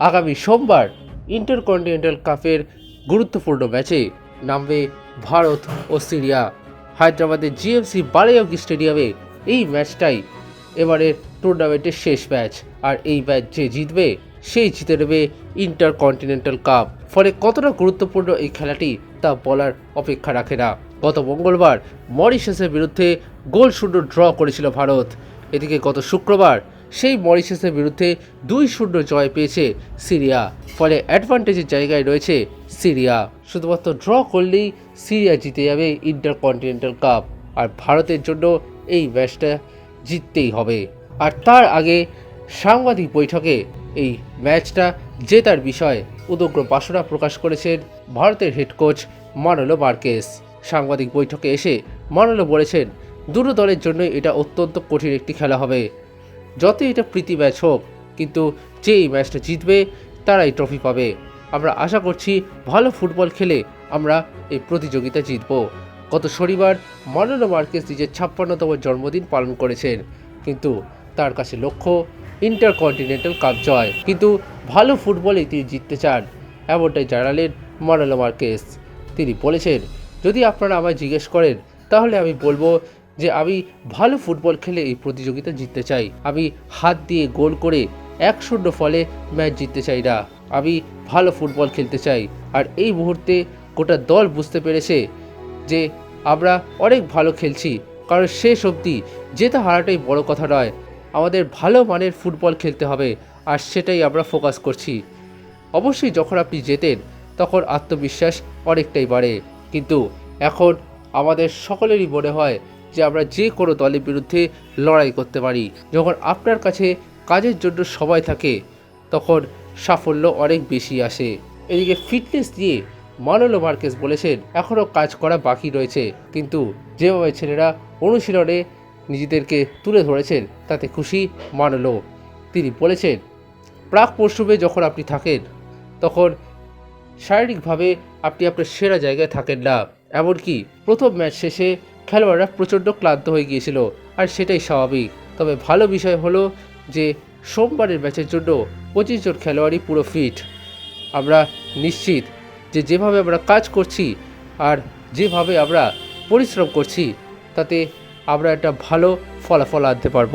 আগামী সোমবার ইন্টারকন্টিনেন্টাল কাপের গুরুত্বপূর্ণ ম্যাচে নামবে ভারত ও সিরিয়া। হায়দ্রাবাদের জিএমসি বালায়গি স্টেডিয়ামে এই ম্যাচটাই এবারের টুর্নামেন্টের শেষ ম্যাচ। আর এই ম্যাচ যে জিতবে, সেই জিতে নেবে ইন্টারকন্টিনেন্টাল কাপ। ফলে কতটা গুরুত্বপূর্ণ এই খেলাটি, তা বলার অপেক্ষা রাখে না। গত মঙ্গলবার মরিশাসের বিরুদ্ধে গোল শূন্য ড্র করেছিল ভারত। এদিকে গত শুক্রবার সেই মরিশাসের বিরুদ্ধে দুই শূন্য জয় পেয়েছে সিরিয়া। ফলে অ্যাডভান্টেজের জায়গায় রয়েছে সিরিয়া। শুধুমাত্র ড্র করলেই সিরিয়া জিতে যাবে ইন্টারকন্টিনেন্টাল কাপ। আর ভারতের জন্য এই ম্যাচটা জিততেই হবে। আর তার আগে সাংবাদিক বৈঠকে এই ম্যাচটা জেতার বিষয়ে উদগ্র বাসনা প্রকাশ করেছেন ভারতের হেড কোচ মানলো মার্কেস। সাংবাদিক বৈঠকে এসে মানলো বলেছেন, দুটো দলের জন্য এটা অত্যন্ত কঠিন একটি খেলা হবে। যতই এটা প্রীতি ম্যাচ হোক, কিন্তু যে এই ম্যাচটা জিতবে, তারাই ট্রফি পাবে। আমরা আশা করছি ভালো ফুটবল খেলে আমরা এই প্রতিযোগিতা জিতব। গত শনিবার মানলো মার্কেস নিজের ছাপ্পান্নতম জন্মদিন পালন করেছেন। কিন্তু তার কাছে লক্ষ্য, ইন্টারকন্টিনেন্টাল কাপ জয়। কিন্তু ভালো ফুটবলে তিনি জিততে চান, এমনটাই জানালেন মানালো মার্কেস। তিনি বলেছেন, যদি আপনারা আমায় জিজ্ঞেস করেন, তাহলে আমি বলব যে আমি ভালো ফুটবল খেলে এই প্রতিযোগিতা জিততে চাই। আমি হাত দিয়ে গোল করে এক শূন্য ফলে ম্যাচ জিততে চাই না। আমি ভালো ফুটবল খেলতে চাই। আর এই মুহূর্তে গোটা দল বুঝতে পেরেছে যে আমরা অনেক ভালো খেলছি। কারণ শেষ অবধি জেতা হারাটাই বড় কথা নয়। আমাদের ভালো মানের ফুটবল খেলতে হবে। আর সেটাই আমরা ফোকাস করছি। অবশ্যই যখন আপনি জেতেন, তখন আত্মবিশ্বাস অনেকটাই বাড়ে। কিন্তু এখন আমাদের সকলেরই মনে হয় যে আমরা যে কোনো দলের বিরুদ্ধে লড়াই করতে পারি। যখন আপনার কাছে কাজের জন্য সময় থাকে, তখন সাফল্য অনেক বেশি আসে। এদিকে ফিটনেস দিয়ে মানলো মার্কেস বলেছেন এখনও কাজ করা বাকি রয়েছে। কিন্তু যেভাবে ছেলেরা অনুশীলনে নিজেদেরকে তুলে ধরেছেন, তাতে খুশি মানলো। তিনি বলেছেন, প্রাক মরশুমে যখন আপনি থাকেন, তখন শারীরিকভাবে আপনি আপনার সেরা জায়গায় থাকেন না। এমনকি প্রথম ম্যাচ শেষে খেলোয়াড়রা প্রচণ্ড ক্লান্ত হয়ে গিয়েছিল, আর সেটাই স্বাভাবিক। তবে ভালো বিষয় হলো যে, সোমবারের ম্যাচের জন্য পঁচিশ জন খেলোয়াড়ই পুরো ফিট। আমরা নিশ্চিত যে যেভাবে আমরা কাজ করছি আর যেভাবে আমরা পরিশ্রম করছি, তাতে আমরা একটা ভালো ফলাফল আনতে পারব।